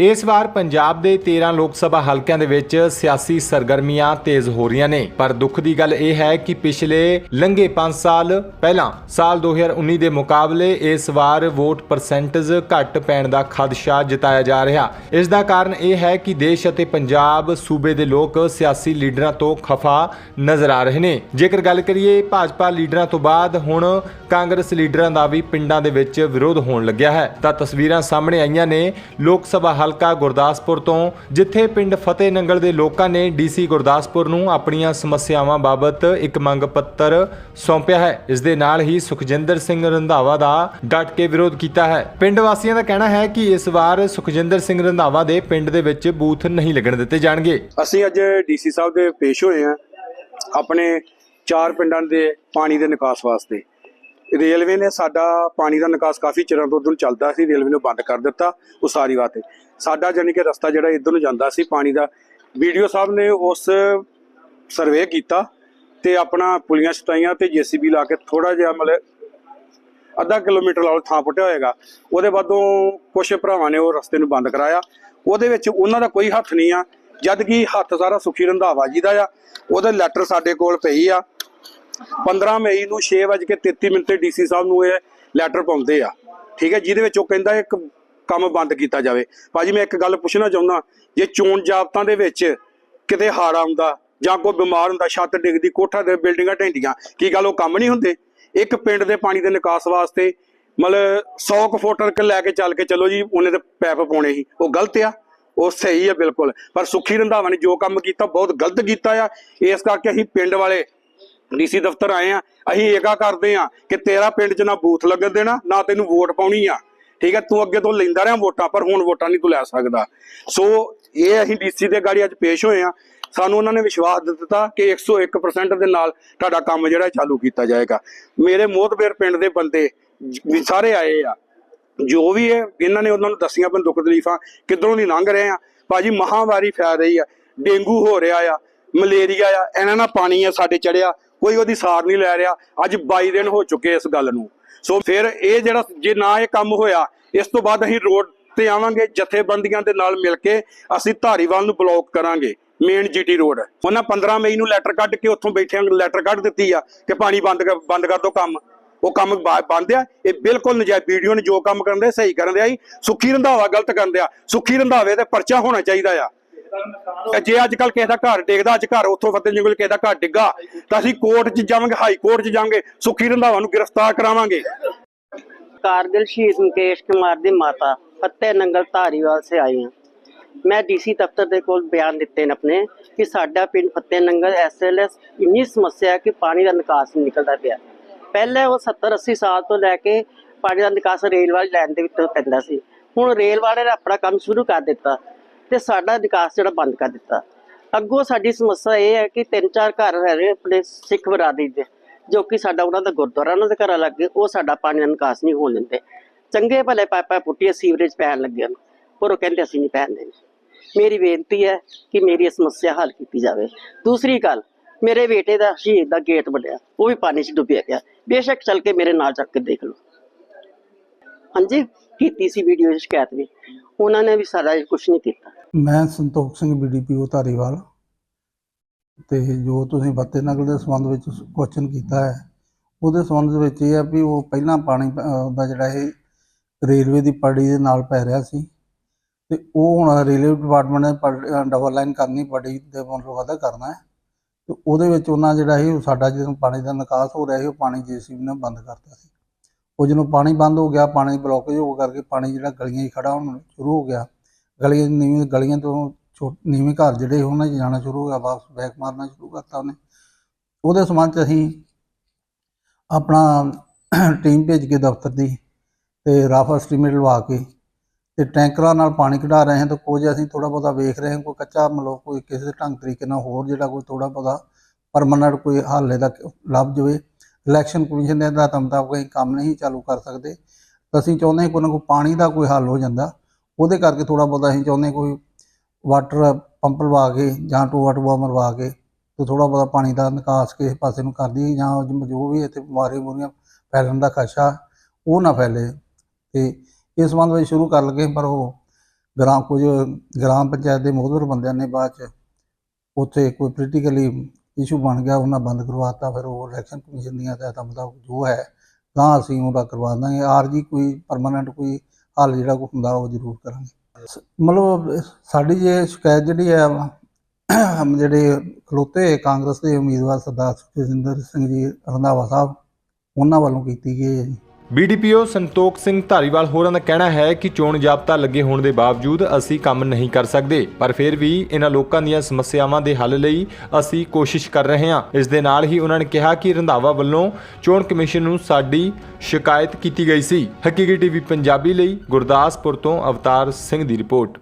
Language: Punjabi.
ਇਸ ਵਾਰ ਪੰਜਾਬ ਦੇ 13 ਲੋਕ ਸਭਾ ਹਲਕਿਆਂ ਦੇ ਵਿੱਚ ਸਿਆਸੀ ਸਰਗਰਮੀਆਂ ਤੇਜ਼ ਹੋ ਰਹੀਆਂ ਨੇ। ਪਰ ਦੁੱਖ ਦੀ ਗੱਲ ਇਹ ਹੈ ਕਿ ਪਿਛਲੇ ਲੰਘੇ 5 ਸਾਲ ਪਹਿਲਾਂ, ਸਾਲ 2019 ਦੇ ਮੁਕਾਬਲੇ ਇਸ ਵਾਰ ਵੋਟ ਪਰਸੈਂਟੇਜ ਘੱਟ ਪੈਣ ਦਾ ਖਦਸ਼ਾ ਜਤਾਇਆ ਜਾ ਰਿਹਾ। ਇਸ ਦਾ ਕਾਰਨ ਇਹ ਹੈ ਕਿ ਦੇਸ਼ ਅਤੇ ਪੰਜਾਬ ਸੂਬੇ ਦੇ ਲੋਕ ਸਿਆਸੀ ਲੀਡਰਾਂ ਤੋਂ ਖਫਾ ਨਜ਼ਰ ਆ ਰਹੇ ਨੇ। ਜੇਕਰ ਗੱਲ ਕਰੀਏ ਭਾਜਪਾ ਲੀਡਰਾਂ ਤੋਂ ਬਾਅਦ, ਹੁਣ ਕਾਂਗਰਸ ਲੀਡਰਾਂ ਦਾ ਵੀ ਪਿੰਡਾਂ ਦੇ ਵਿੱਚ ਵਿਰੋਧ ਹੋਣ ਲੱਗਿਆ ਹੈ। ਤਾਂ ਤਸਵੀਰਾਂ ਸਾਹਮਣੇ ਆਈਆਂ ਨੇ। ਲੋਕ ਸਭਾ ਹਲਕਾ ਗੁਰਦਾਸਪੁਰ ਤੋਂ, ਜਿੱਥੇ ਪਿੰਡ ਫਤਿਹ ਨੰਗਲ ਦੇ ਲੋਕਾਂ ਨੇ ਡੀਸੀ ਗੁਰਦਾਸਪੁਰ ਨੂੰ ਆਪਣੀਆਂ ਸਮੱਸਿਆਵਾਂ ਬਾਬਤ ਇੱਕ ਮੰਗ ਪੱਤਰ ਸੌਂਪਿਆ ਹੈ। ਇਸ ਦੇ ਨਾਲ ਹੀ ਸੁਖਜਿੰਦਰ ਸਿੰਘ ਰੰਧਾਵਾ ਦਾ ਡਟ ਕੇ ਵਿਰੋਧ ਕੀਤਾ ਹੈ। ਪਿੰਡ ਵਾਸੀਆਂ ਦਾ ਕਹਿਣਾ ਹੈ ਕਿ ਇਸ ਵਾਰ ਸੁਖਜਿੰਦਰ ਸਿੰਘ ਰੰਧਾਵਾ ਦੇ ਪਿੰਡ ਦੇ ਵਿੱਚ ਬੂਥ ਨਹੀਂ ਲੱਗਣ ਦਿੱਤੇ ਜਾਣਗੇ। ਅਸੀਂ ਅੱਜ ਡੀਸੀ ਸਾਹਿਬ ਦੇ ਪੇਸ਼ ਹੋਏ ਆ ਆਪਣੇ ਚਾਰ ਪਿੰਡਾਂ ਦੇ ਪਾਣੀ ਦੇ ਨਿਕਾਸ ਵਾਸਤੇ। ਰੇਲਵੇ ਨੇ ਸਾਡਾ ਪਾਣੀ ਦਾ ਨਿਕਾਸ ਕਾਫੀ ਚਿਰਾਂ ਤੋਂ ਉਧਰ ਚੱਲਦਾ ਸੀ, ਰੇਲਵੇ ਨੇ ਬੰਦ ਕਰ ਦਿੱਤਾ ਉਸਾਰੀ ਵਾਸਤੇ ਸਾਡਾ ਜਾਨੀ ਕਿ ਰਸਤਾ ਜਿਹੜਾ ਇਧਰ ਨੂੰ ਜਾਂਦਾ ਸੀ ਪਾਣੀ ਦਾ, ਵੀਡੀਓ ਸਾਹਿਬ ਨੇ ਉਸ ਸਰਵੇ ਕੀਤਾ ਤੇ ਆਪਣਾ ਪੁਲੀਆਂ ਸਟਾਈਆਂ ਤੇ ਜੀਸੀਬੀ ਲਾ ਕੇ ਥੋੜਾ ਜਿਹਾ ਮਤਲਬ ਅੱਧਾ ਕਿਲੋਮੀਟਰ ਲਾਲ ਥਾਂ ਪੁੱਟਿਆ ਹੋਏਗਾ। ਉਹਦੇ ਬਾਅਦੋਂ ਕੁਝ ਭਰਾਵਾਂ ਨੇ ਉਹ ਰਸਤੇ ਨੂੰ ਬੰਦ ਕਰਾਇਆ। ਉਹਦੇ ਵਿੱਚ ਉਹਨਾਂ ਦਾ ਕੋਈ ਹੱਥ ਨਹੀਂ ਆ, ਜਦ ਕਿ ਹੱਥ ਸਾਰਾ ਸੁਖੀ ਰੰਧਾਵਾ ਜੀ ਦਾ ਆ। ਉਹਦੇ ਲੈਟਰ ਸਾਡੇ ਕੋਲ ਪਈ ਆ। 15 ਮਈ ਨੂੰ 6:33 ਮਿੰਟ ਤੇ ਡੀਸੀ ਸਾਹਿਬ ਨੂੰ ਇਹ ਲੈਟਰ ਪਾਉਂਦੇ ਆ। ਠੀਕ ਹੈ, ਜਿਹਦੇ ਵਿੱਚ ਉਹ ਕਹਿੰਦਾ ਇੱਕ ਕੰਮ ਬੰਦ ਕੀਤਾ ਜਾਵੇ। ਭਾਜੀ, ਮੈਂ ਇੱਕ ਗੱਲ ਪੁੱਛਣਾ ਚਾਹੁੰਦਾ, ਜੇ ਚੋਣ ਜਾਬਤਾਂ ਦੇ ਵਿੱਚ ਕਿਤੇ ਹਾੜ ਆਉਂਦਾ ਜਾਂ ਕੋਈ ਬਿਮਾਰ ਹੁੰਦਾ, ਛੱਤ ਡਿੱਗਦੀ, ਕੋਠਾ ਦੇ ਬਿਲਡਿੰਗਾਂ ਢਹਿੰਦੀਆਂ, ਕੀ ਗੱਲ ਉਹ ਕੰਮ ਨਹੀਂ ਹੁੰਦੇ? ਇੱਕ ਪਿੰਡ ਦੇ ਪਾਣੀ ਦੇ ਨਿਕਾਸ ਵਾਸਤੇ ਮਤਲਬ 100 ਕੁ ਫੁੱਟ ਤੱਕ ਲੈ ਕੇ ਚੱਲ ਕੇ ਚਲੋ ਜੀ, ਉਹਨੇ ਤੇ ਪੈਪ ਪਾਉਣੇ ਸੀ। ਉਹ ਗਲਤ ਆ। ਉਹ ਸਹੀ ਆ ਬਿਲਕੁਲ। ਪਰ ਸੁਖੀ ਰੰਧਾਵਾ ਨੇ ਜੋ ਕੰਮ ਕੀਤਾ, ਬਹੁਤ ਗਲਤ ਕੀਤਾ ਆ। ਇਸ ਕਰਕੇ ਅਸੀਂ ਪਿੰਡ ਵਾਲੇ ਡੀਸੀ ਦਫ਼ਤਰ ਆਏ ਆ। ਅਸੀਂ ਏਕਾ ਕਰਦੇ ਆ ਕਿ ਤੇਰਾ ਪਿੰਡ 'ਚ ਨਾ ਬੂਥ ਲੱਗਣ ਦੇਣਾ, ਨਾ ਤੈਨੂੰ ਵੋਟ ਪਾਉਣੀ ਆ। ਠੀਕ ਹੈ, ਤੂੰ ਅੱਗੇ ਤੋਂ ਲੈਂਦਾ ਰਿਹਾ ਵੋਟਾਂ, ਪਰ ਹੁਣ ਵੋਟਾਂ ਨਹੀਂ ਤੂੰ ਲੈ ਸਕਦਾ। ਸੋ ਇਹ ਅਸੀਂ ਡੀਸੀ ਦੇ ਗਾੜੀ ਅੱਜ ਪੇਸ਼ ਹੋਏ ਆ ਸਾਨੂੰ ਉਹਨਾਂ ਨੇ ਵਿਸ਼ਵਾਸ ਦਿੱਤਾ ਕਿ 101% ਦੇ ਨਾਲ ਤੁਹਾਡਾ ਕੰਮ ਜਿਹੜਾ ਚਾਲੂ ਕੀਤਾ ਜਾਏਗਾ। ਮੇਰੇ ਮੋਹਤਬੇਰ ਪਿੰਡ ਦੇ ਬੰਦੇ ਵੀ ਸਾਰੇ ਆਏ ਆ। ਜੋ ਵੀ ਹੈ ਇਹਨਾਂ ਨੇ ਉਹਨਾਂ ਨੂੰ ਦੱਸੀਆਂ ਆਪਣੇ ਦੁੱਖ ਤਕਲੀਫਾਂ, ਕਿੱਧਰੋਂ ਦੀ ਲੰਘ ਰਹੇ ਆ। ਭਾਜੀ ਮਹਾਮਾਰੀ ਫੈਲ ਰਹੀ ਆ। ਡੇਂਗੂ ਹੋ ਰਿਹਾ ਆ, ਮਲੇਰੀਆ ਆ, ਇਹਨਾਂ ਨਾਲ ਪਾਣੀ ਆ ਸਾਡੇ ਚੜਿਆ। ਕੋਈ ਉਹਦੀ ਸਾਰ ਨਹੀਂ ਲੈ ਰਿਹਾ। ਅੱਜ 22 ਦਿਨ ਹੋ ਚੁੱਕੇ ਇਸ ਗੱਲ ਨੂੰ। ਸੋ ਫਿਰ ਇਹ ਜਿਹੜਾ ਜੇ ਨਾ ਇਹ ਕੰਮ ਹੋਇਆ, ਇਸ ਤੋਂ ਬਾਅਦ ਅਸੀਂ ਰੋਡ ਤੇ ਆਵਾਂਗੇ, ਜਥੇਬੰਦੀਆਂ ਦੇ ਨਾਲ ਮਿਲ ਕੇ ਅਸੀਂ ਧਾਰੀਵਾਲ ਨੂੰ ਬਲੌਕ ਕਰਾਂਗੇ ਮੇਨ ਜੀਟੀ ਰੋਡ ਉਹਨਾਂ 15 ਮਈ ਨੂੰ ਲੈਟਰ ਕੱਢ ਕੇ ਉੱਥੋਂ ਬੈਠਿਆਂ ਲੈਟਰ ਕੱਢ ਦਿੱਤੀ ਆ ਕਿ ਪਾਣੀ ਬੰਦ ਕਰ- ਬੰਦ ਕਰ ਦਿਓ ਕੰਮ। ਉਹ ਕੰਮ ਬੰਦ ਆ। ਇਹ ਬਿਲਕੁਲ ਨਜਾਇਜ਼ ਵੀਡੀਓ ਨੇ ਜੋ ਕੰਮ ਕਰਨ ਦੇ, ਸਹੀ ਕਰਨ ਦੇ ਆਈ ਸੁੱਖੀ ਰੰਧਾਵਾ ਗਲਤ ਕਰਨ ਦਿਆ ਸੁੱਖੀ ਰੰਧਾਵੇ ਤੇ ਪਰਚਾ ਹੋਣਾ ਚਾਹੀਦਾ ਆ। ਜੇ ਅੱਜ ਕੱਲ ਕਿਸੇ ਦਾ ਘਰ ਡਿੱਗਦਾ ਅੱਜ ਘਰ ਉੱਥੋਂ ਫਤਿਹ ਜੰਗਲ ਕਿਸੇ ਦਾ ਘਰ ਡਿੱਗਾ ਤਾਂ ਅਸੀਂ ਕੋਰਟ 'ਚ ਜਾਵਾਂਗੇ ਹਾਈ ਕੋਰਟ 'ਚ ਜਾਵਾਂਗੇ ਸੁੱਖੀ ਰੰਧਾਵਾ ਨੂੰ ਗ੍ਰਿਫਤਾਰ ਕਰਾਵਾਂਗੇ कारगिल शहीद मुकेश कुमार ਦੀ ਮਾਤਾ ਫਤਿਹ ਨੰਗਲ ਧਾਰੀਵਾਲ ਸੇ ਆਈ ਹਾਂ ਮੈਂ ਡੀਸੀ ਦਫ਼ਤਰ ਦੇ ਕੋਲ ਬਿਆਨ ਦਿੱਤੇ ਨੇ ਆਪਣੇ ਕਿ ਸਾਡਾ ਪਿੰਡ ਫਤਿਹ ਨੰਗਲ ਐਸਐਲਐਸ ਇੰਨੀ ਸਮੱਸਿਆ ਹੈ ਕਿ ਪਾਣੀ ਦਾ ਨਿਕਾਸ ਨਹੀਂ ਨਿਕਲਦਾ ਪਿਆ ਪਹਿਲੇ ਉਹ 70 80 ਸਾਲ ਤੋਂ ਲੈ ਕੇ ਪਾਣੀ ਦਾ ਨਿਕਾਸ ਰੇਲ ਵਾਲੀ ਲਾਈਨ ਦੇ ਵਿੱਚੋਂ ਪੈਂਦਾ ਸੀ ਹੁਣ ਰੇਲ ਵਾਲੇ ਨੇ ਆਪਣਾ ਕੰਮ ਸ਼ੁਰੂ ਕਰ ਦਿੱਤਾ ਤੇ ਸਾਡਾ ਨਿਕਾਸ ਜਿਹੜਾ ਬੰਦ ਕਰ ਦਿੱਤਾ। ਅੱਗੋਂ ਸਾਡੀ ਸਮੱਸਿਆ ਇਹ ਹੈ ਕਿ ਤਿੰਨ ਚਾਰ ਘਰ ਰਹਿ ਰਹੇ ਆਪਣੇ ਸਿੱਖ ਬਰਾਦਰੀ ਦੇ, ਜੋ ਕਿ ਸਾਡਾ ਉਹਨਾਂ ਦਾ ਗੁਰਦੁਆਰਾ, ਉਹਨਾਂ ਦੇ ਘਰਾਂ ਲੱਗੇ, ਉਹ ਸਾਡਾ ਪਾਣੀ ਦਾ ਨਿਕਾਸ ਨਹੀਂ ਹੋਣ ਦਿੰਦੇ। ਚੰਗੇ ਭਲੇ ਪਾਈਪਾਂ ਪੁੱਟੀਆਂ ਸੀਵਰੇਜ ਪੈਣ ਲੱਗੇ ਹਨ ਪਰ ਉਹ ਕਹਿੰਦੇ ਅਸੀਂ ਨਹੀਂ ਪੈਣ ਦੇਣੀ। ਮੇਰੀ ਬੇਨਤੀ ਹੈ ਕਿ ਮੇਰੀ ਇਹ ਸਮੱਸਿਆ ਹੱਲ ਕੀਤੀ ਜਾਵੇ। ਦੂਸਰੀ ਗੱਲ, ਮੇਰੇ ਬੇਟੇ ਦਾ ਸ਼ਹੀਦ ਦਾ ਗੇਟ ਵੱਡਿਆ, ਉਹ ਵੀ ਪਾਣੀ 'ਚ ਡੁੱਬਿਆ ਗਿਆ ਬੇਸ਼ੱਕ ਚੱਲ ਕੇ ਮੇਰੇ ਨਾਲ ਚੱਕ ਕੇ ਦੇਖ ਲਓ। ਹਾਂਜੀ, ਕੀਤੀ ਸੀ ਵੀਡੀਓ ਸ਼ਿਕਾਇਤ ਵੀ। ਉਹਨਾਂ ਨੇ ਵੀ ਸਾਰਾ ਕੁਝ ਨਹੀਂ ਕੀਤਾ। ਮੈਂ ਸੰਤੋਖ ਸਿੰਘ ਬੀਡੀਪੀਓ ਧਾਰੀਵਾਲ ਤੇ ਜੋ ਤੁਸੀਂ ਬੱਤੇ ਨਗਰ ਦੇ ਸੰਬੰਧ ਵਿੱਚ ਕੁਐਸਚਨ ਕੀਤਾ ਹੈ, ਉਹਦੇ ਸੰਬੰਧ ਵਿੱਚ ਇਹ ਹੈ ਵੀ ਉਹ ਪਹਿਲਾਂ ਪਾਣੀ ਦਾ ਜਿਹੜਾ ਇਹ ਰੇਲਵੇ ਦੀ ਪੜੀ ਦੇ ਨਾਲ ਪੈ ਰਿਹਾ ਸੀ ਤੇ ਉਹ ਹੁਣ ਰੇਲਵੇ ਡਿਪਾਰਟਮੈਂਟ ਨੇ ਡਬਲ ਲਾਈਨ ਕਰਨੀ ਪੜੀ ਦੇ ਮਤਲਬ ਵਾਧਾ ਕਰਨਾ ਹੈ ਤੇ ਉਹਦੇ ਵਿੱਚ ਉਹਨਾਂ ਜਿਹੜਾ ਇਹ ਉਹ ਸਾਡਾ ਜਦੋਂ ਪਾਣੀ ਦਾ ਨਿਕਾਸ ਹੋ ਰਿਹਾ ਸੀ, ਉਹ ਪਾਣੀ ਜੀਸੀਬੀ ਨੇ ਬੰਦ ਕਰਤਾ ਸੀ। ਉਹ ਜਦੋਂ ਪਾਣੀ ਬੰਦ ਹੋ ਗਿਆ, ਪਾਣੀ ਬਲੋਕੇਜ ਹੋ ਕਰਕੇ ਪਾਣੀ ਜਿਹੜਾ ਗਲੀਆਂ 'ਚ ਖੜਾ ਹੋਣਾ ਸ਼ੁਰੂ ਹੋ ਗਿਆ ਗਲੀਆਂ ਨੀਵੀਂ, ਗਲੀਆਂ ਤੋਂ ਛੋ ਨੀਵੇਂ ਘਰ ਜਿਹੜੇ ਉਹਨਾਂ 'ਚ ਜਾਣਾ ਸ਼ੁਰੂ ਹੋ ਗਿਆ ਵਾਪਸ ਬੈਕ ਮਾਰਨਾ ਸ਼ੁਰੂ ਕਰਤਾ ਉਹਨੇ। ਉਹਦੇ ਸੰਬੰਧ 'ਚ ਅਸੀਂ ਆਪਣਾ ਟੀਮ ਭੇਜ ਕੇ ਦਫ਼ਤਰ ਦੀ ਤੇ ਰਫ ਐਸਟੀਮੇਟ ਲਵਾ ਕੇ ਤੇ ਟੈਂਕਰਾਂ ਨਾਲ ਪਾਣੀ ਕਢਾ ਰਹੇ ਹਾਂ ਤਾਂ ਕੁਝ ਅਸੀਂ ਥੋੜਾ ਬਹੁਤਾ ਵੇਖ ਰਹੇ ਹਾਂ, ਕੋਈ ਕੱਚਾ ਮਤਲਬ ਕੋਈ ਕਿਸੇ ਢੰਗ ਤਰੀਕੇ ਨਾਲ ਹੋਰ ਜਿਹੜਾ ਕੋਈ ਥੋੜਾ ਬਹੁਤਾ ਪਰਮਨੈਂਟ ਕੋਈ ਹੱਲ ਇਹਦਾ ਲੱਭ ਜਾਵੇ। ਇਲੈਕਸ਼ਨ ਕਮਿਸ਼ਨ ਦੇ ਹਦਾਇਤਾਂ ਮੁਤਾਬਕ ਅਸੀਂ ਕੰਮ ਨਹੀਂ ਚਾਲੂ ਕਰ ਸਕਦੇ। ਤਾਂ ਅਸੀਂ ਚਾਹੁੰਦੇ ਹਾਂ ਕੋਈ ਨਾ ਕੋਈ ਪਾਣੀ ਦਾ ਕੋਈ ਹੱਲ ਹੋ ਜਾਂਦਾ। ਉਹਦੇ ਕਰਕੇ ਥੋੜਾ ਬਹੁਤਾ ਅਸੀਂ ਚਾਹੁੰਦੇ ਕੋਈ ਵਾਟਰ ਪੰਪ ਲਵਾ ਕੇ ਜਾਂ ਟੂ ਟੂਆ ਟੂਆ ਮਰਵਾ ਕੇ ਤੇ ਥੋੜਾ ਬਹੁਤਾ ਪਾਣੀ ਦਾ ਨਿਕਾਸ ਕਿਸੇ ਪਾਸੇ ਨੂੰ ਕਰਦੀ ਜਾਂ ਜੋ ਵੀ ਇੱਥੇ ਬਿਮਾਰੀ ਬੁਰੀਆਂ ਫੈਲਣ ਦਾ ਖਦਸ਼ਾ ਉਹ ਨਾ ਫੈਲੇ ਤੇ ਇਸ ਸੰਬੰਧ ਵਿੱਚ ਸ਼ੁਰੂ ਕਰ ਲਗੇ ਪਰ ਉਹ ਗ੍ਰਾਮ ਕੁਝ ਗ੍ਰਾਮ ਪੰਚਾਇਤ ਦੇ ਮੋਹਦਰ ਬੰਦਿਆਂ ਨੇ ਬਾਅਦ ਚ ਉੱਥੇ ਕੋਈ ਪੋਲੀਟੀਕਲੀ ਇਸ਼ੂ ਬਣ ਗਿਆ, ਉਹਨਾਂ ਬੰਦ ਕਰਵਾਤਾ, ਫਿਰ ਉਹ ਇਲੈਕਸ਼ਨ ਕਮਿਸ਼ਨ ਦੀਆਂ ਹਦਾਇਤਾਂ ਮੁਤਾਬਕ ਜੋ ਹੈ ਤਾਂ ਅਸੀਂ ਉਹਦਾ ਕਰਵਾ ਦਾਂਗੇ। ਆਰਜੀ ਕੋਈ ਪਰਮਾਨੈਂਟ ਕੋਈ ਹੱਲ ਜਿਹੜਾ ਕੋਈ ਹੁੰਦਾ ਉਹ ਜ਼ਰੂਰ ਕਰਾਂਗੇ। ਸ- ਮਤਲਬ ਸਾਡੀ ਜੇ ਸ਼ਿਕਾਇਤ ਜਿਹੜੀ ਹੈ ਹਮ ਜਿਹੜੇ ਖਲੋਤੇ ਕਾਂਗਰਸ ਦੇ ਉਮੀਦਵਾਰ ਸਰਦਾਰ ਸੁਖਜਿੰਦਰ ਸਿੰਘ ਜੀ ਰੰਧਾਵਾ ਸਾਹਿਬ, ਉਹਨਾਂ ਵੱਲੋਂ ਕੀਤੀ ਗਈ ਹੈ ਜੀ। ਬੀਡੀਪੀਓ ਸੰਤੋਖ ਸਿੰਘ ਧਾਰੀਵਾਲ ਹੋਰਾਂ ਦਾ ਕਹਿਣਾ ਹੈ ਕਿ ਚੋਣ ਜਾਬਤਾ ਲੱਗੇ ਹੋਣ ਦੇ ਬਾਵਜੂਦ ਅਸੀਂ ਕੰਮ ਨਹੀਂ ਕਰ ਸਕਦੇ, ਪਰ ਫਿਰ ਵੀ ਇਹਨਾਂ ਲੋਕਾਂ ਦੀਆਂ ਸਮੱਸਿਆਵਾਂ ਦੇ ਹੱਲ ਲਈ ਅਸੀਂ ਕੋਸ਼ਿਸ਼ ਕਰ ਰਹੇ ਹਾਂ। ਇਸ ਦੇ ਨਾਲ ਹੀ ਉਹਨਾਂ ਨੇ ਕਿਹਾ ਕਿ ਰੰਧਾਵਾ ਵੱਲੋਂ ਚੋਣ ਕਮਿਸ਼ਨ ਨੂੰ ਸਾਡੀ ਸ਼ਿਕਾਇਤ ਕੀਤੀ ਗਈ ਸੀ। ਹਕੀਕੀ ਟੀਵੀ ਪੰਜਾਬੀ ਲਈ ਗੁਰਦਾਸਪੁਰ ਤੋਂ ਅਵਤਾਰ ਸਿੰਘ ਦੀ ਰਿਪੋਰਟ।